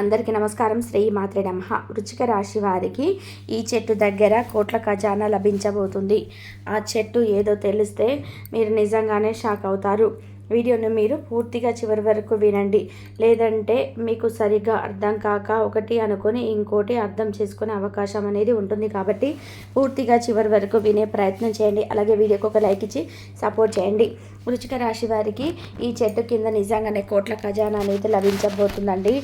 అందరికీ నమస్కారం. శ్రీ మాత్రే నమః. వృచ్చిక రాశి వారికి ఈ చెట్టు దగ్గర కోట్ల ఖజానా లభించబోతుంది. ఆ చెట్టు ఏదో తెలిస్తే మీరు నిజంగానే షాక్ అవుతారు. వీడియోను మీరు పూర్తిగా చివరి వరకు వినండి. లేదంటే మీకు సరిగ్గా అర్థం కాక ఒకటి అనుకొని ఇంకోటి అర్థం చేసుకునే అవకాశం అనేది ఉంటుంది కాబట్టి పూర్తిగా చివరి వరకు వినే ప్రయత్నం చేయండి. అలాగే వీడియోకి ఒక లైక్ ఇచ్చి సపోర్ట్ చేయండి. వృచిక రాశి వారికి ఈ చెట్టు కింద నిజంగానే కోట్ల ఖజానా అనేది లభించబోతుందండి.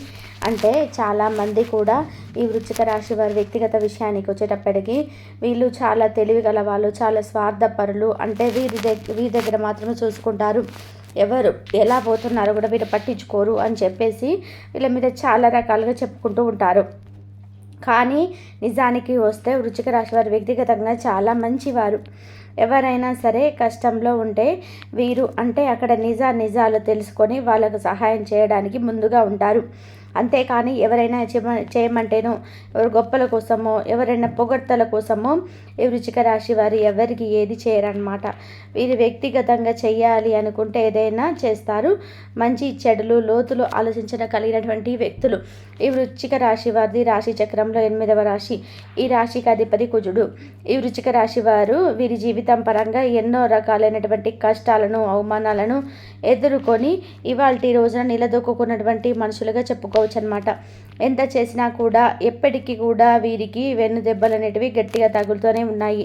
అంటే చాలామంది కూడా ఈ వృచ్చిక రాశి వారి వ్యక్తిగత విషయానికి వచ్చేటప్పటికి వీళ్ళు చాలా తెలివి గల వాళ్ళు చాలా స్వార్థపరులు అంటే వీరి దగ్గర వీరి దగ్గర మాత్రమే చూసుకుంటారు. ఎవరు ఎలా పోతున్నారో కూడా వీరు పట్టించుకోరు అని చెప్పేసి వీళ్ళ మీద చాలా రకాలుగా చెప్పుకుంటూ ఉంటారు. కానీ నిజానికి వస్తే వృచ్చిక రాశి వారు వ్యక్తిగతంగా చాలా మంచివారు. ఎవరైనా సరే కష్టంలో ఉంటే వీరు అంటే అక్కడ నిజా నిజాలు తెలుసుకొని వాళ్ళకు సహాయం చేయడానికి ముందుగా ఉంటారు. అంతేకాని ఎవరైనా చేయమంటేనో ఎవరు గొప్పల కోసమో ఎవరైనా పొగడ్తల కోసమో ఈ వృచిక రాశి వారు ఎవరికి ఏది చేయరనమాట వీరు వ్యక్తిగతంగా చేయాలి అనుకుంటే ఏదైనా చేస్తారు. మంచి చెడులు లోతులు ఆలోచించిన కలిగినటువంటి వ్యక్తులు ఈ వృచ్చిక రాశి వారిది రాశి చక్రంలో ఎనిమిదవ రాశి. ఈ రాశికి అధిపతి కుజుడు. ఈ వృచ్చిక రాశి వారు వీరి జీవితం పరంగా ఎన్నో రకాలైనటువంటి కష్టాలను అవమానాలను ఎదుర్కొని ఇవాళ రోజున నిలదొక్కున్నటువంటి మనుషులుగా చెప్పుకో చెప్పుకోవచ్చు అనమాట ఎంత చేసినా కూడా ఎప్పటికీ కూడా వీరికి వెన్ను దెబ్బలు అనేటివి గట్టిగా తగులుతూనే ఉన్నాయి.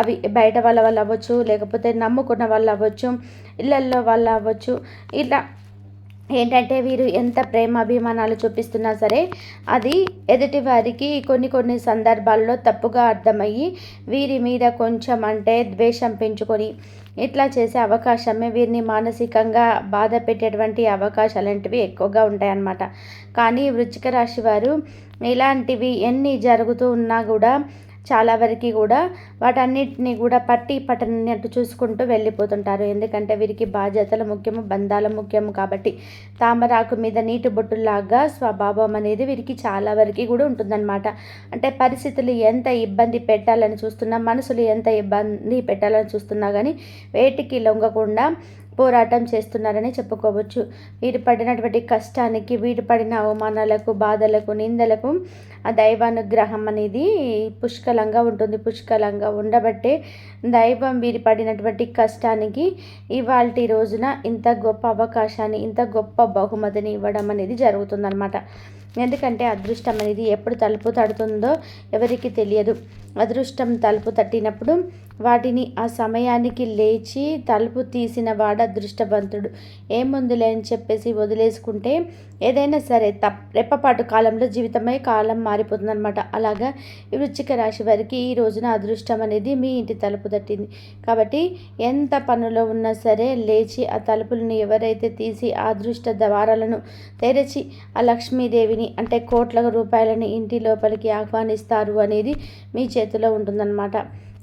అవి బయట వాళ్ళ వల్ల అవ్వచ్చు లేకపోతే నమ్ముకున్న వాళ్ళు అవ్వచ్చు ఇళ్ళల్లో వాళ్ళు అవ్వచ్చు ఇలా ఏంటంటే వీరు ఎంత ప్రేమ అభిమానాలు చూపిస్తున్నా సరే అది ఎదుటి వారికి కొన్ని కొన్ని సందర్భాల్లో తప్పుగా అర్థమయ్యి వీరి మీద కొంచెం అంటే ద్వేషం పెంచుకొని ఇట్లా చేసే అవకాశమే వీరిని మానసికంగా బాధ పెట్టేటువంటి అవకాశాలు లాంటివి ఎక్కువగా ఉంటాయన్నమాట. కానీ వృచ్చిక రాశి వారు ఇలాంటివి ఎన్ని జరుగుతూ ఉన్నా కూడా చాలా వరకు కూడా వాటన్నిటిని కూడా పట్టి పట్టనట్టు చూసుకుంటూ వెళ్ళిపోతుంటారు. ఎందుకంటే వీరికి బాధ్యతలు ముఖ్యము బంధాలు ముఖ్యము కాబట్టి తామరాకు మీద నీటి బొట్టులాగా స్వభావం అనేది వీరికి చాలా వరకు కూడా ఉంటుందన్నమాట. అంటే పరిస్థితులు ఎంత ఇబ్బంది పెట్టాలని చూస్తున్నా మనసులు ఎంత ఇబ్బంది పెట్టాలని చూస్తున్నా కానీ వేటికి లొంగకుండా పోరాటం చేస్తున్నారని చెప్పుకోవచ్చు. వీరు పడినటువంటి కష్టానికి వీరు పడిన అవమానాలకు బాధలకు నిందలకు ఆ దైవానుగ్రహం అనేది పుష్కలంగా ఉంటుంది. పుష్కలంగా ఉండబట్టే దైవం వీరి పడినటువంటి కష్టానికి ఇవాళ రోజున ఇంత గొప్ప అవకాశాన్ని ఇంత గొప్ప బహుమతిని ఇవ్వడం అనేది జరుగుతుందన్నమాట. ఎందుకంటే అదృష్టం అనేది ఎప్పుడు తలుపు తడుతుందో ఎవరికి తెలియదు. అదృష్టం తలుపు తట్టినప్పుడు వాటిని ఆ సమయానికి లేచి తలుపు తీసిన వాడ అదృష్టవంతుడు. ఏముందిలే అని చెప్పేసి వదిలేసుకుంటే ఏదైనా సరే తప్ రెప్పపాటు కాలంలో జీవితమై కాలం మారిపోతుందనమాట అలాగా ఈ వృచ్చిక రాశి వారికి ఈ రోజున అదృష్టం అనేది మీ ఇంటి తలుపు తట్టింది. కాబట్టి ఎంత పనులో ఉన్నా సరే లేచి ఆ తలుపులను ఎవరైతే తీసి ఆ అదృష్ట ద్వారాలను తెరచి ఆ లక్ష్మీదేవిని అంటే కోట్ల రూపాయలని ఇంటి లోపలికి ఆహ్వానిస్తారు అనేది మీ చేతిలో ఉంటుందన్నమాట.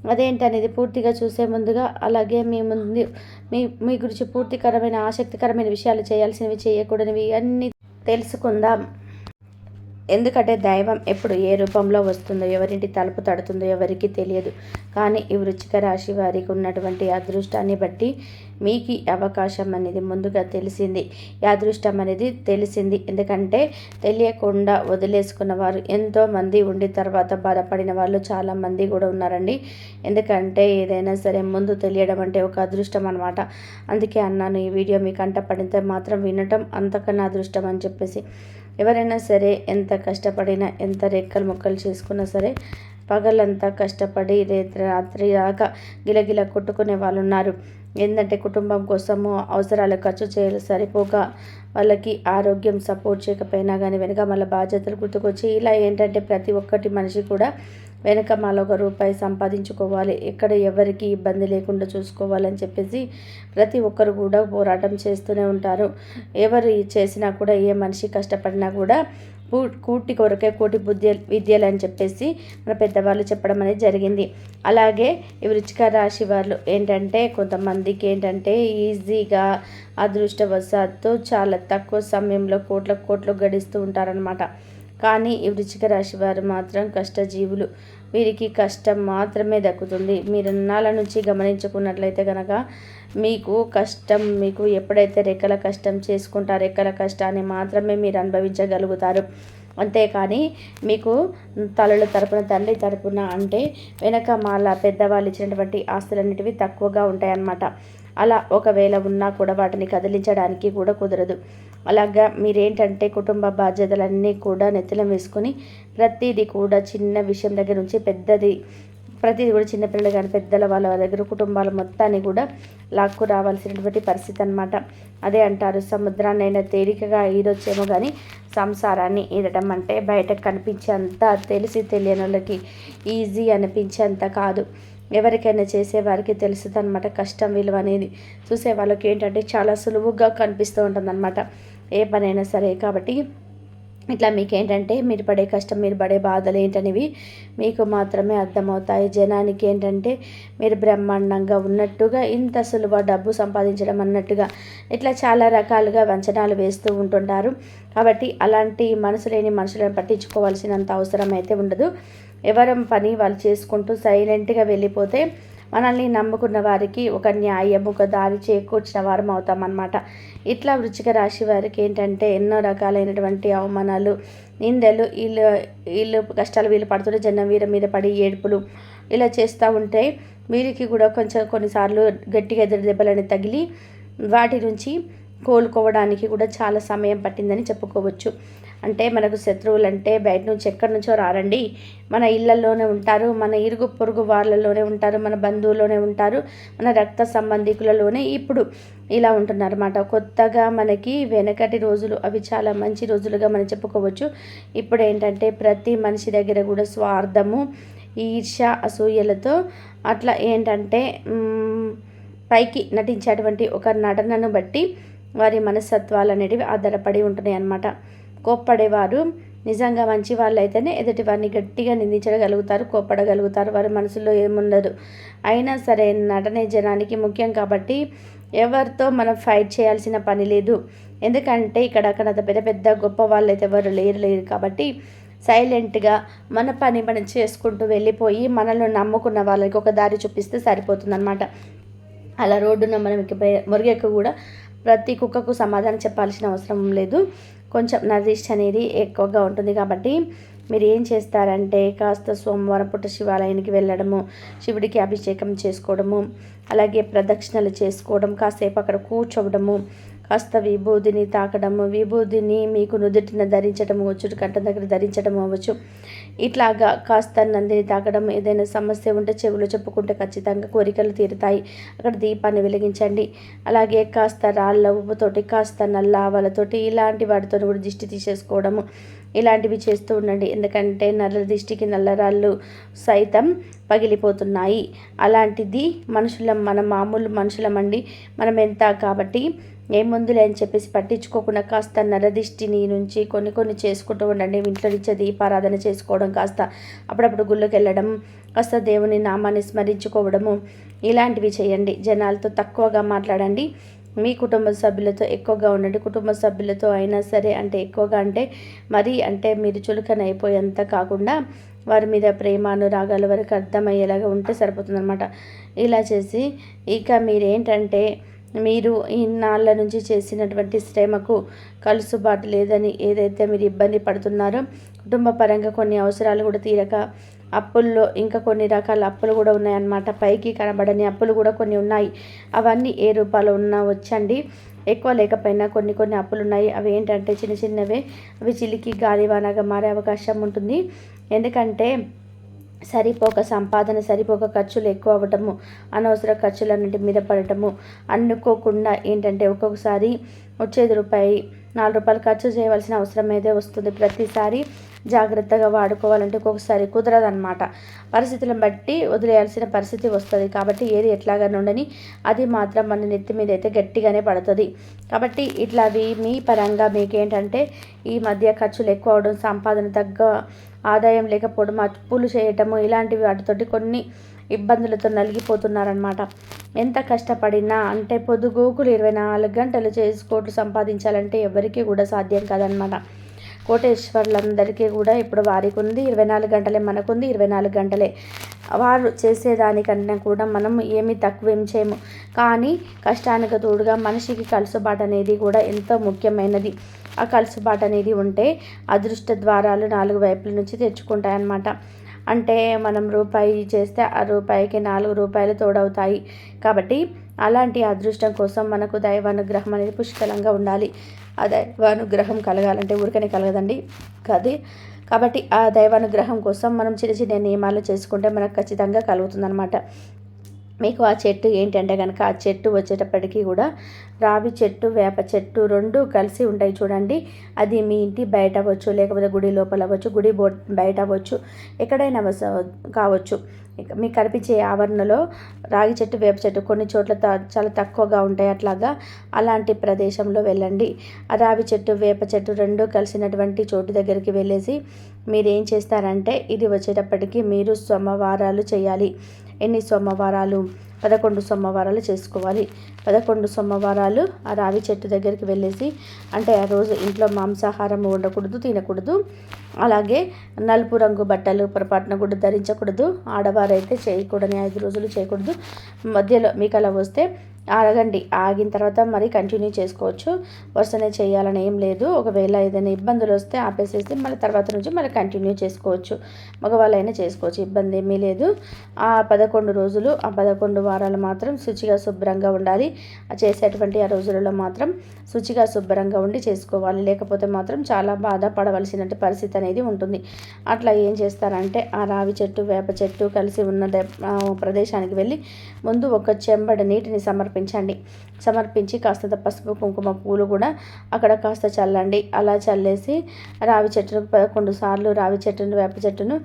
అదేంటనేది పూర్తిగా చూసే ముందుగా అలాగే మీ ముందు మీ మీ గురించి పూర్తికరమైన ఆసక్తికరమైన విషయాలు చేయాల్సినవి చేయకూడనివి అన్నీ తెలుసుకుందాం. ఎందుకంటే దైవం ఎప్పుడు ఏ రూపంలో వస్తుందో ఎవరింటి తలుపు తడుతుందో ఎవరికి తెలియదు. కానీ ఈ వృచ్చిక రాశి వారికి ఉన్నటువంటి అదృష్టాన్ని బట్టి మీకు అవకాశం అనేది ముందుగా తెలిసింది. ఈ అదృష్టం అనేది తెలిసింది. ఎందుకంటే తెలియకుండా వదిలేసుకున్న వారు ఎంతోమంది ఉండి తర్వాత బాధపడిన వాళ్ళు చాలామంది కూడా ఉన్నారండి. ఎందుకంటే ఏదైనా సరే ముందు తెలియడం అంటే ఒక అదృష్టం అనమాట అందుకే అన్నాను ఈ వీడియో మీకు కంట పడితే మాత్రం వినటం అంతకన్నా అదృష్టం అని చెప్పేసి. ఎవరైనా సరే ఎంత కష్టపడినా ఎంత రెక్కలు ముక్కలు చేసుకున్నా సరే పగలంతా కష్టపడి రాత్రి దాకా గిలగిల కొట్టుకునే వాళ్ళు ఉన్నారు. ఏంటంటే కుటుంబం కోసము అవసరాలు ఖర్చు చేయాలి సరిపోగా వాళ్ళకి ఆరోగ్యం సపోర్ట్ చేయకపోయినా కానీ వెనక మళ్ళీ బాధ్యతలు గుర్తుకొచ్చి ఇలా ఏంటంటే ప్రతి ఒక్కటి మనిషి కూడా వెనక మళ్ళీ ఒక రూపాయి సంపాదించుకోవాలి. ఎక్కడ ఎవరికి ఇబ్బంది లేకుండా చూసుకోవాలని చెప్పేసి ప్రతి ఒక్కరు కూడా పోరాటం చేస్తూనే ఉంటారు. ఎవరు చేసినా కూడా ఏ మనిషి కష్టపడినా కూడా కూటి కొరకే కోటి బుద్ధి విద్యలు అని చెప్పేసి మన పెద్దవాళ్ళు చెప్పడం అనేది జరిగింది. అలాగే ఈ వృచ్చిక రాశి వాళ్ళు ఏంటంటే కొంతమందికి ఏంటంటే ఈజీగా అదృష్టవశాత్తు చాలా తక్కువ సమయంలో కోట్ల కోట్లు గడిస్తూ ఉంటారనమాట కానీ ఈ వృచ్చిక రాశి వారు మాత్రం కష్టజీవులు. వీరికి కష్టం మాత్రమే దక్కుతుంది. మీరు నాల నుంచి గమనించుకున్నట్లయితే కనుక మీకు కష్టం మీకు ఎప్పుడైతే రెక్కల కష్టం చేసుకుంటా రెక్కల కష్టాన్ని మాత్రమే మీరు అనుభవించగలుగుతారు. అంతేకాని మీకు తలల తరపున తండ్రి తరపున అంటే వెనక మాల పెద్దవాళ్ళు ఇచ్చినటువంటి ఆస్తులన్నిటివి తక్కువగా ఉంటాయన్నమాట. అలా ఒకవేళ ఉన్నా కూడా వాటిని కదిలించడానికి కూడా కుదరదు. అలాగా మీరేంటంటే కుటుంబ బాధ్యతలన్నీ కూడా నెత్తిలం వేసుకొని ప్రతిదీ కూడా చిన్న విషయం దగ్గర నుంచి పెద్దది ప్రతిదీ కూడా చిన్నపిల్లలు కానీ పెద్దల వాళ్ళ దగ్గర కుటుంబాల మొత్తాన్ని కూడా లాక్కు రావాల్సినటువంటి పరిస్థితి అనమాట అదే అంటారు సముద్రాన్ని అయినా తేలికగా ఈరొచ్చేమో కానీ సంసారాన్ని ఈదడం అంటే బయటకు కనిపించేంత తెలిసి తెలియని వాళ్ళకి ఈజీ అనిపించేంత కాదు. ఎవరికైనా చేసేవారికి తెలుస్తుంది అనమాట కష్టం విలువ అనేది. చూసే వాళ్ళకి ఏంటంటే చాలా సులువుగా కనిపిస్తూ ఉంటుందన్నమాట. ఏ పనైనా సరే కాబట్టి ఇట్లా మీకు ఏంటంటే మీరు పడే కష్టం మీరు పడే బాధలు ఏంటనేవి మీకు మాత్రమే అర్థమవుతాయి. జనానికి ఏంటంటే మీరు బ్రహ్మాండంగా ఉన్నట్టుగా ఇంత సులువ డబ్బు సంపాదించడం అన్నట్టుగా ఇట్లా చాలా రకాలుగా వంచనాలు వేస్తూ ఉంటుంటారు కాబట్టి అలాంటి మనసు లేని మనుషులను పట్టించుకోవాల్సినంత అవసరం అయితే ఉండదు. ఎవరం పని వాళ్ళు చేసుకుంటూ సైలెంట్గా వెళ్ళిపోతే మనల్ని నమ్ముకున్న వారికి ఒక న్యాయం ఒక దారి చేకూర్చిన వారం అవుతామన్నమాట. ఇట్లా వృచ్చిక రాశి వారికి ఏంటంటే ఎన్నో రకాలైనటువంటి అవమానాలు నిందలు వీళ్ళు వీళ్ళు కష్టాలు వీళ్ళు పడుతుంటే జనం వీర మీద పడి ఏడుపులు ఇలా చేస్తూ ఉంటే వీరికి కూడా కొంచెం కొన్నిసార్లు గట్టిగా ఎదురు దెబ్బలని తగిలి వాటి నుంచి కోలుకోవడానికి కూడా చాలా సమయం పట్టిందని చెప్పుకోవచ్చు. అంటే మనకు శత్రువులు అంటే బయట నుంచి ఎక్కడి నుంచో రారండి. మన ఇళ్ళలోనే ఉంటారు మన ఇరుగు పొరుగు వాళ్ళలోనే ఉంటారు మన బంధువుల్లోనే ఉంటారు మన రక్త సంబంధికులలోనే ఇప్పుడు ఇలా ఉంటున్నారన్నమాట. కొత్తగా మనకి వెనకటి రోజులు అవి చాలా మంచి రోజులుగా మనం చెప్పుకోవచ్చు. ఇప్పుడు ఏంటంటే ప్రతి మనిషి దగ్గర కూడా స్వార్థము ఈర్ష అసూయలతో అట్లా ఏంటంటే పైకి నటించేటువంటి ఒక నటనను బట్టి వారి మనస్తత్వాలు అనేటివి ఆధారపడి ఉంటున్నాయి అన్నమాట. కోప్పడేవారు నిజంగా మంచి వాళ్ళు అయితేనే ఎదుటి వారిని గట్టిగా నిందించగలుగుతారు కోప్పడగలుగుతారు. వారి మనసులో ఏముండదు. అయినా సరే నటనే జనానికి ముఖ్యం కాబట్టి ఎవరితో మనం ఫైట్ చేయాల్సిన పని లేదు. ఎందుకంటే ఇక్కడ అక్కడ పెద్ద పెద్ద గొప్ప వాళ్ళు అయితే ఎవరు లేరు లేరు కాబట్టి సైలెంట్గా మన పని మనం చేసుకుంటూ వెళ్ళిపోయి మనల్ని నమ్ముకున్న వాళ్ళకి ఒక దారి చూపిస్తే సరిపోతుందన్నమాట. అలా రోడ్డున మనం మురిగెక్క కూడా ప్రతి కుక్కకు సమాధానం చెప్పాల్సిన అవసరం లేదు. కొంచెం నరిష్ అనేది ఎక్కువగా ఉంటుంది కాబట్టి మీరు ఏం చేస్తారంటే కాస్త సోమవారం పుట్ట శివాలయానికి వెళ్ళడము శివుడికి అభిషేకం చేసుకోవడము అలాగే ప్రదక్షిణలు చేసుకోవడం కాసేపు అక్కడ కూర్చోవడము కాస్త విభూదిని తాకడము విభూదిని మీకు నుదుటిన ధరించడము వచ్చు కంట దగ్గర ధరించడం అవ్వచ్చు. ఇట్లాగా కాస్త నందిని తాగడం ఏదైనా సమస్య ఉంటే చెవులు చెప్పుకుంటే ఖచ్చితంగా కోరికలు తీరుతాయి. అక్కడ దీపాన్ని వెలిగించండి. అలాగే కాస్త రాళ్ళ ఉప్పుతోటి కాస్త నల్ల ఆవలతోటి ఇలాంటి వాటితో కూడా దిష్టి తీసేసుకోవడము ఇలాంటివి చేస్తూ ఉండండి. ఎందుకంటే నల్ల దిష్టికి నల్లరాళ్ళు సైతం పగిలిపోతున్నాయి. అలాంటిది మనుషులం మన మామూలు మనుషులమండి. మనం ఎంత కాబట్టి ఏముందులే అని చెప్పేసి పట్టించుకోకుండా కాస్త నరదిష్టిని నుంచి కొన్ని కొన్ని చేసుకుంటూ ఉండండి. ఇంట్లో ఇచ్చే దీపారాధన చేసుకోవడం కాస్త అప్పుడప్పుడు గుళ్ళోకి వెళ్ళడం కాస్త దేవుని నామాన్ని స్మరించుకోవడము ఇలాంటివి చేయండి. జనాలతో తక్కువగా మాట్లాడండి. మీ కుటుంబ సభ్యులతో ఎక్కువగా ఉండండి. కుటుంబ సభ్యులతో అయినా సరే అంటే ఎక్కువగా అంటే మరీ అంటే మీరు చులకన అయిపోయేంత కాకుండా వారి మీద ప్రేమ అనురాగాలు వరకు అర్థమయ్యేలాగా ఉంటే సరిపోతుందన్నమాట. ఇలా చేసి ఇక మీరేంటంటే మీరు ఇన్నాళ్ళ నుంచి చేసినటువంటి శ్రమకు కలుసుబాటు లేదని ఏదైతే మీరు ఇబ్బంది పడుతున్నారో కుటుంబ పరంగా కొన్ని అవసరాలు కూడా తీరక అప్పుల్లో ఇంకా కొన్ని రకాల అప్పులు కూడా ఉన్నాయన్నమాట. పైకి కనబడని అప్పులు కూడా కొన్ని ఉన్నాయి. అవన్నీ ఏ రూపాలు ఉన్నా వచ్చండి. ఎక్కువ లేకపోయినా కొన్ని కొన్ని అప్పులు ఉన్నాయి. అవి ఏంటంటే చిన్న చిన్నవే. అవి చిలికి గాలివానగా మారే అవకాశం ఉంటుంది. ఎందుకంటే సరిపోక సంపాదన సరిపోక ఖర్చులు ఎక్కువ అవ్వటము అనవసర ఖర్చులన్నింటి మీద పడటము అనుకోకుండా ఏంటంటే ఒక్కొక్కసారి వచ్చేది రూపాయి నాలుగు రూపాయలు ఖర్చు చేయవలసిన అవసరం అయితే వస్తుంది. ప్రతిసారి జాగ్రత్తగా వాడుకోవాలంటే ఒక్కొక్కసారి కుదరదనమాట పరిస్థితులను బట్టి వదిలేయాల్సిన పరిస్థితి వస్తుంది. కాబట్టి ఏది ఎట్లాగా ఉండని అది మాత్రం మన నెత్తి మీద అయితే గట్టిగానే పడుతుంది. కాబట్టి ఇట్లా అవి మీ పరంగా మీకేంటంటే ఈ మధ్య ఖర్చులు ఎక్కువ అవడం సంపాదన తగ్గ ఆదాయం లేకపోవడం అప్పులు చేయటము ఇలాంటివి వాటితోటి కొన్ని ఇబ్బందులతో నలిగిపోతున్నారనమాట ఎంత కష్టపడినా అంటే పొద్దుగోకులు ఇరవై నాలుగు గంటలు చేసి కోట్లు సంపాదించాలంటే ఎవరికీ కూడా సాధ్యం కాదనమాట కోటేశ్వర్లందరికీ కూడా ఇప్పుడు వారికి ఉంది. ఇరవై నాలుగు గంటలే మనకుంది ఇరవై నాలుగు గంటలే. వారు చేసేదానికన్నా కూడా మనం ఏమీ తక్కువ ఏం చేయము. కానీ కష్టానికి తోడుగా మనిషికి కలుసుబాటు అనేది కూడా ఎంతో ముఖ్యమైనది. ఆ కలుసుబాటు అనేది ఉంటే అదృష్ట ద్వారాలు నాలుగు వైపుల నుంచి తెచ్చుకుంటాయన్నమాట అంటే మనం రూపాయి చేస్తే ఆ రూపాయికి నాలుగు రూపాయలు తోడవుతాయి. కాబట్టి అలాంటి అదృష్టం కోసం మనకు దైవానుగ్రహం అనేది పుష్కలంగా ఉండాలి. ఆ దైవానుగ్రహం కలగాలంటే ఊరికనే కలగదండి. కాదు. కాబట్టి ఆ దైవానుగ్రహం కోసం మనం చిన్న చిన్న నియమాలు చేసుకుంటే మనకు ఖచ్చితంగా కలుగుతుందన్నమాట. మీకు ఆ చెట్టు ఏంటంటే కనుక ఆ చెట్టు వచ్చేటప్పటికీ కూడా రావి చెట్టు వేప చెట్టు రెండు కలిసి ఉంటాయి చూడండి. అది మీ ఇంటి బయట అవ్వచ్చు లేకపోతే గుడి లోపల అవ్వచ్చు గుడి బో బయట అవ్వచ్చు ఎక్కడైనా కావచ్చు. మీకు కనిపించే ఆవరణలో రాగి చెట్టు వేప చెట్టు కొన్ని చోట్ల చాలా తక్కువగా ఉంటాయి అట్లాగా. అలాంటి ప్రదేశంలో వెళ్ళండి. ఆ రావి చెట్టు వేప చెట్టు రెండు కలిసినటువంటి చోటు దగ్గరికి వెళ్ళేసి మీరు ఏం చేస్తారంటే ఇది వచ్చేటప్పటికి మీరు సోమవారాలు చేయాలి. ఎన్ని సోమవారాలు? పదకొండు సోమవారాలు చేసుకోవాలి. పదకొండు సోమవారాలు ఆ రావి చెట్టు దగ్గరికి వెళ్ళేసి అంటే ఆ రోజు ఇంట్లో మాంసాహారం ఉండకూడదు తినకూడదు. అలాగే నలుపు రంగు బట్టలు పొరపాటున కూడా ధరించకూడదు. ఆడవారైతే చేయకూడని ఐదు రోజులు చేయకూడదు. మధ్యలో మీకు అలా వస్తే ఆగండి. ఆగిన తర్వాత మరి కంటిన్యూ చేసుకోవచ్చు. వరుసనే చేయాలని ఏం లేదు. ఒకవేళ ఏదైనా ఇబ్బందులు వస్తే ఆపేసేసి మళ్ళీ తర్వాత నుంచి మళ్ళీ కంటిన్యూ చేసుకోవచ్చు. మగవాళ్ళైనా చేసుకోవచ్చు. ఇబ్బంది ఏమీ లేదు. ఆ పదకొండు రోజులు ఆ పదకొండు వారాలు మాత్రం శుచిగా శుభ్రంగా ఉండాలి. చేసేటువంటి ఆ రోజులలో మాత్రం శుచిగా శుభ్రంగా ఉండి చేసుకోవాలి. లేకపోతే మాత్రం చాలా బాధపడవలసిన పరిస్థితి అనేది ఉంటుంది. అట్లా ఏం చేస్తారంటే ఆ రావి చెట్టు వేప చెట్టు కలిసి ఉన్న ప్రదేశానికి వెళ్ళి ముందు ఒక చెంబడి నీటిని సమర్పించండి. సమర్పించి కాస్త పసుపు కుంకుమ పూలు కూడా అక్కడ కాస్త చల్లండి. అలా చల్లేసి రావి చెట్టును పదకొండు సార్లు రావి చెట్టును వేప చెట్టును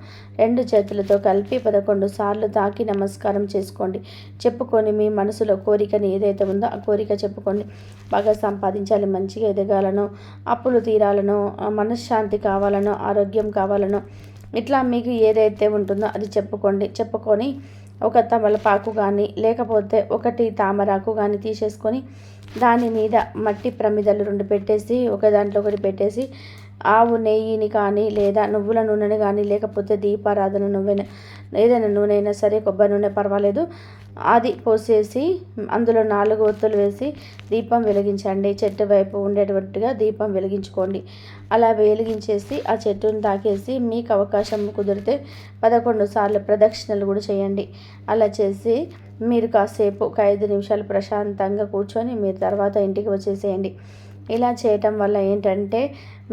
రెండు చేతులతో కలిపి పదకొండు సార్లు తాకి నమస్కారం చేసుకోండి. చెప్పుకొని మీ మనసులో కోరికని ఏదైతే ఉందో ఆ కోరిక చెప్పుకోండి. బాగా సంపాదించాలి మంచిగా ఎదగాలను అప్పులు తీరాలను మనశ్శాంతి కావాలనో ఆరోగ్యం కావాలనో. ఇట్లా మీకు ఏదైతే ఉంటుందో అది చెప్పుకోండి. చెప్పుకొని ఒక తమలపాకు కానీ లేకపోతే ఒకటి తామరాకు కానీ తీసేసుకొని దాని మీద మట్టి ప్రమిదలు రెండు పెట్టేసి ఒక దాంట్లో ఒకటి పెట్టేసి ఆవు నెయ్యిని కానీ లేదా నువ్వుల నూనెని కానీ లేకపోతే దీపారాధన నువ్వైనా ఏదైనా నూనె అయినా సరే కొబ్బరి నూనె పర్వాలేదు. అది పోసేసి అందులో నాలుగు ఒత్తులు వేసి దీపం వెలిగించండి. చెట్టు వైపు ఉండేటట్టుగా దీపం వెలిగించుకోండి. అలా వెలిగించేసి ఆ చెట్టును తాకేసి మీకు అవకాశం కుదిరితే పదకొండు సార్లు ప్రదక్షిణలు కూడా చేయండి. అలా చేసి మీరు కాసేపు ఒక ఐదు నిమిషాలు ప్రశాంతంగా కూర్చొని మీరు తర్వాత ఇంటికి వచ్చేసేయండి. ఇలా చేయటం వల్ల ఏంటంటే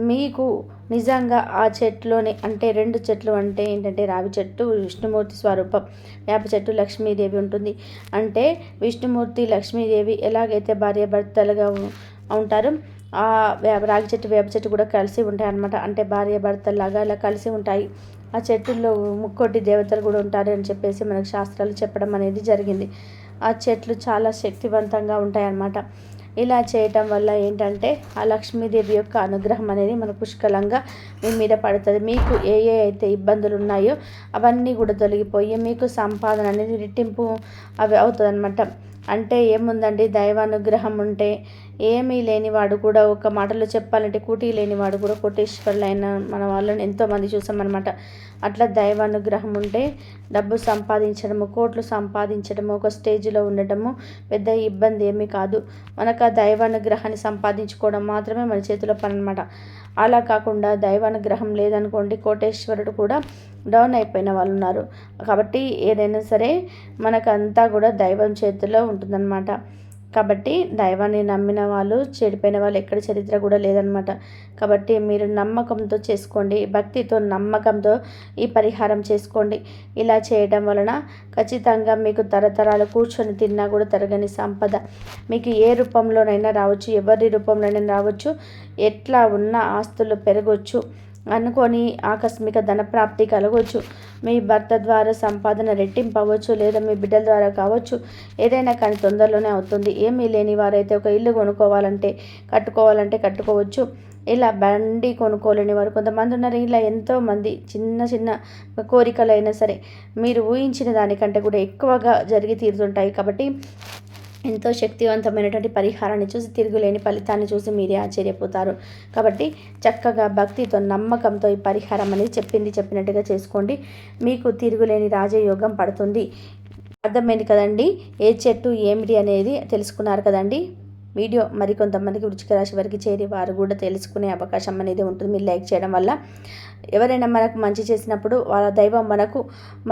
మీకు నిజంగా ఆ చెట్లోని అంటే రెండు చెట్లు అంటే ఏంటంటే రావి చెట్టు విష్ణుమూర్తి స్వరూపం వేప చెట్టు లక్ష్మీదేవి ఉంటుంది. అంటే విష్ణుమూర్తి లక్ష్మీదేవి ఎలాగైతే భార్యాభర్తలుగా ఉంటారో ఆ రాగి చెట్టు వేప చెట్టు కూడా కలిసి ఉంటాయి అనమాట అంటే భార్య భర్తలాగా అలా కలిసి ఉంటాయి. ఆ చెట్టుల్లో ముక్కోటి దేవతలు కూడా ఉంటారు అని చెప్పేసి మనకు శాస్త్రాలు చెప్పడం అనేది జరిగింది. ఆ చెట్లు చాలా శక్తివంతంగా ఉంటాయి అన్నమాట ఇలా చేయటం వల్ల ఏంటంటే ఆ లక్ష్మీదేవి యొక్క అనుగ్రహం అనేది మన పుష్కలంగా మీ మీద పడుతుంది. మీకు ఏ ఏ అయితే ఇబ్బందులు ఉన్నాయో అవన్నీ కూడా తొలగిపోయి మీకు సంపాదన అనేది రెట్టింపు అవి అవుతుంది అనమాట అంటే ఏముందండి? దైవానుగ్రహం ఉంటే ఏమీ లేనివాడు కూడా ఒక మాటలో చెప్పాలంటే కూటీ లేనివాడు కూడా కోటేశ్వరులైన మన వాళ్ళని ఎంతోమంది చూసామన్నమాట. అట్లా దైవానుగ్రహం ఉంటే డబ్బు సంపాదించడము కోట్లు సంపాదించడము ఒక స్టేజ్లో ఉండటము పెద్ద ఇబ్బంది ఏమీ కాదు. మనకు ఆ దైవానుగ్రహాన్ని సంపాదించుకోవడం మాత్రమే మన చేతిలో పని అనమాట అలా కాకుండా దైవానుగ్రహం లేదనుకోండి కోటేశ్వరుడు కూడా డౌన్ అయిపోయిన వాళ్ళు ఉన్నారు కాబట్టి ఏదైనా సరే మనకంతా కూడా దైవం చేతిలో ఉంటుందన్నమాట. కాబట్టి దైవాన్ని నమ్మిన వాళ్ళు చెడిపోయిన వాళ్ళు ఎక్కడ చరిత్ర కూడా లేదనమాట కాబట్టి మీరు నమ్మకంతో చేసుకోండి భక్తితో నమ్మకంతో ఈ పరిహారం చేసుకోండి. ఇలా చేయడం వలన ఖచ్చితంగా మీకు తరతరాలు కూర్చొని తిన్నా కూడా తరగని సంపద. మీకు ఏ రూపంలోనైనా రావచ్చు ఎవరి రూపంలోనైనా రావచ్చు ఎట్లా ఉన్న ఆస్తులు పెరగవచ్చు అనుకొని ఆకస్మిక ధనప్రాప్తి కలగవచ్చు మీ భర్త ద్వారా సంపాదన రెట్టింపు అవ్వచ్చు లేదా మీ బిడ్డల ద్వారా కావచ్చు. ఏదైనా కానీ తొందరలోనే అవుతుంది. ఏమీ లేని వారైతే ఒక ఇల్లు కొనుక్కోవాలంటే కట్టుకోవాలంటే కట్టుకోవచ్చు. ఇలా బండి కొనుక్కోలేని వారు కొంతమంది ఉన్నారు. ఇలా ఎంతోమంది చిన్న చిన్న కోరికలైనా సరే మీరు ఊహించిన దానికంటే కూడా ఎక్కువగా జరిగి తీరుతుంటాయి. కాబట్టి ఎంతో శక్తివంతమైనటువంటి పరిహారాన్ని చూసి తిరుగులేని ఫలితాన్ని చూసి మీరే ఆశ్చర్యపోతారు. కాబట్టి చక్కగా భక్తితో నమ్మకంతో ఈ పరిహారం అనేది చెప్పింది చెప్పినట్టుగా చేసుకోండి. మీకు తిరుగులేని రాజయోగం పడుతుంది. అర్థమైంది కదండి? ఏ చెట్టు ఏమిటి అనేది తెలుసుకున్నారు కదండి? వీడియో మరికొంతమందికి వృచ్చిక రాశి వారికి చేరి వారు కూడా తెలుసుకునే అవకాశం అనేది ఉంటుంది. మీరు లైక్ చేయడం వల్ల ఎవరైనా మనకు మంచి చేసినప్పుడు వాళ్ళ దైవం మనకు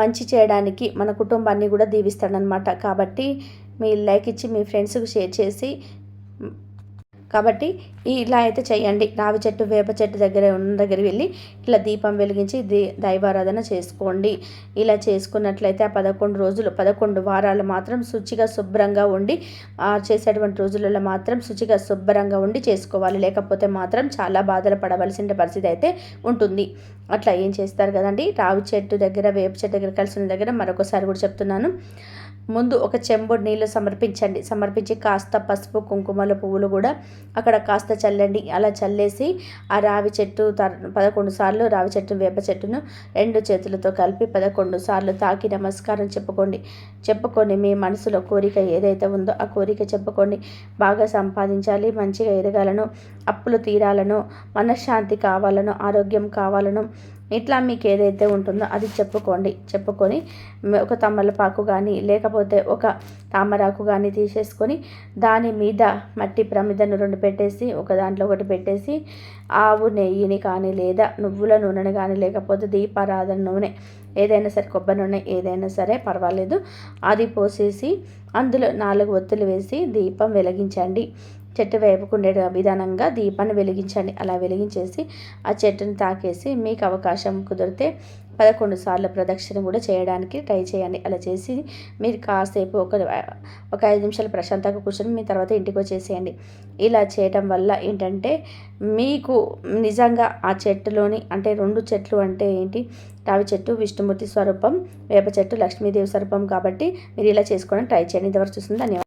మంచి చేయడానికి మన కుటుంబాన్ని కూడా దీవిస్తాడనమాట కాబట్టి మీ లైక్ ఇచ్చి మీ ఫ్రెండ్స్కి షేర్ చేసి కాబట్టి ఇలా అయితే చేయండి. రావి చెట్టు వేప చెట్టు దగ్గర ఉన్న దగ్గర వెళ్ళి ఇట్లా దీపం వెలిగించి దీ దైవారాధన చేసుకోండి. ఇలా చేసుకున్నట్లయితే ఆ పదకొండు రోజులు పదకొండు వారాలు మాత్రం శుచిగా శుభ్రంగా ఉండి చేసేటువంటి రోజులలో మాత్రం శుచిగా శుభ్రంగా ఉండి చేసుకోవాలి. లేకపోతే మాత్రం చాలా బాధలు పడవలసిన పరిస్థితి అయితే ఉంటుంది. అట్లా ఏం చేస్తారు కదండి? రావి చెట్టు దగ్గర వేప చెట్టు దగ్గర కలిసిన దగ్గర మరొకసారి కూడా చెప్తున్నాను. ముందు ఒక చెంబుడు నీళ్ళు సమర్పించండి. సమర్పించి కాస్త పసుపు కుంకుమల పువ్వులు కూడా అక్కడ కాస్త చల్లండి. అలా చల్లేసి ఆ రావి చెట్టు పదకొండు సార్లు రావి చెట్టు వేప చెట్టును రెండు చేతులతో కలిపి పదకొండు సార్లు తాకి నమస్కారం చెప్పుకోండి. చెప్పుకొని మీ మనసులో కోరిక ఏదైతే ఉందో ఆ కోరిక చెప్పుకోండి. బాగా సంపాదించాలి మంచిగా ఎదగాలను అప్పులు తీరాలను మనశ్శాంతి కావాలను ఆరోగ్యం కావాలను ఇట్లా మీకు ఏదైతే ఉంటుందో అది చెప్పుకోండి. చెప్పుకొని ఒక తమలపాకు కానీ లేకపోతే ఒక తామరాకు కానీ తీసేసుకొని దాని మీద మట్టి ప్రమిదను రెండు పెట్టేసి ఒక దాంట్లో ఒకటి పెట్టేసి ఆవు నెయ్యిని కానీ లేదా నువ్వుల నూనెని కానీ లేకపోతే దీపారాధన నూనె ఏదైనా సరే కొబ్బరి నూనె ఏదైనా సరే పర్వాలేదు అది పోసేసి అందులో నాలుగు ఒత్తులు వేసి దీపం వెలిగించండి. చెట్టు వేపుకుండే విధానంగా దీపాన్ని వెలిగించండి. అలా వెలిగించేసి ఆ చెట్టుని తాకేసి మీకు అవకాశం కుదిరితే పదకొండు సార్లు ప్రదక్షిణ కూడా చేయడానికి ట్రై చేయండి. అలా చేసి మీరు కాసేపు ఒక ఒక ఐదు నిమిషాలు ప్రశాంతంగా కూర్చొని మీ తర్వాత ఇంటికి వచ్చేసేయండి. ఇలా చేయటం వల్ల ఏంటంటే మీకు నిజంగా ఆ చెట్టులోని అంటే రెండు చెట్లు అంటే ఏంటి? రావి చెట్టు విష్ణుమూర్తి స్వరూపం వేప చెట్టు లక్ష్మీదేవి స్వరూపం కాబట్టి మీరు ఇలా చేసుకోవడం ట్రై చేయండి. ఇంతవరకు చూస్తుంది ధన్యవాదాలు.